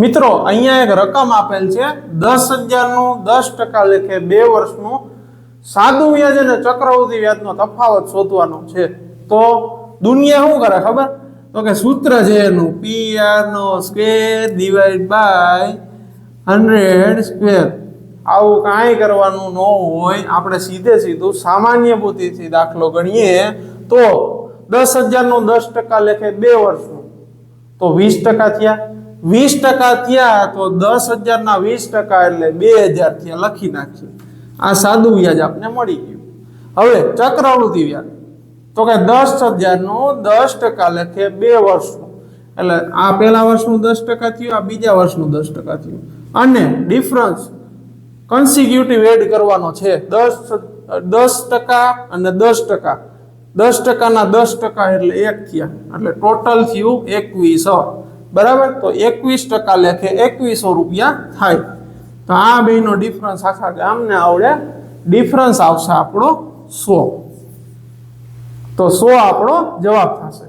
મિત્રો, અહીંયા એક રકમ આપેલ છે. દસ હજારનું દસ ટકા લેખે બે વર્ષનું સાદું વ્યાજ અને ચક્રવૃદ્ધિ વ્યાજનો તફાવત શોધવાનો છે. તો દુનિયા શું કરે ખબર? તો કે સૂત્ર છે એનું. P R no square divide by hundred square આવું કાંઈ કરવાનું ન હોય. આપણે સીધે સીધું સામાન્ય બુદ્ધિથી દાખલો ગણીએ તો દસ હજારનું દસ ટકા લેખે બે વર્ષનું. તો વીસ ટકા થયા. વીસ ટકા થયા તો દસ હજારના વીસ ટકા એટલે બે હજાર થયા લખી નાખીએ. આ સાદું વ્યાજ આપને મળી ગયું. હવે ચક્રવૃત્તિ વ્યાજ. તો કે દસ હજારનું દસ ટકા લેખે બે વર્ષનું. એટલે આ પહેલા વર્ષનું દસ ટકા થયું, આ બીજા વર્ષનું દસ ટકા થયું. અને ડિફરન્સ કન્સિક્યુટિવ એડ કરવાનો છે. દસ દસ ટકા અને દસ ટકા. દસ ટકાના દસ ટકા એટલે એક થયા. એટલે ટોટલ થયું એકવીસો. બરાબર? તો એકવીસ ટકા લેખે એકવીસો રૂપિયા થાય. તો આ બેનો ડિફરન્સ આખા ગામને આવડે. ડિફરન્સ આવશે આપણો સો. તો સો આપણો જવાબ થશે.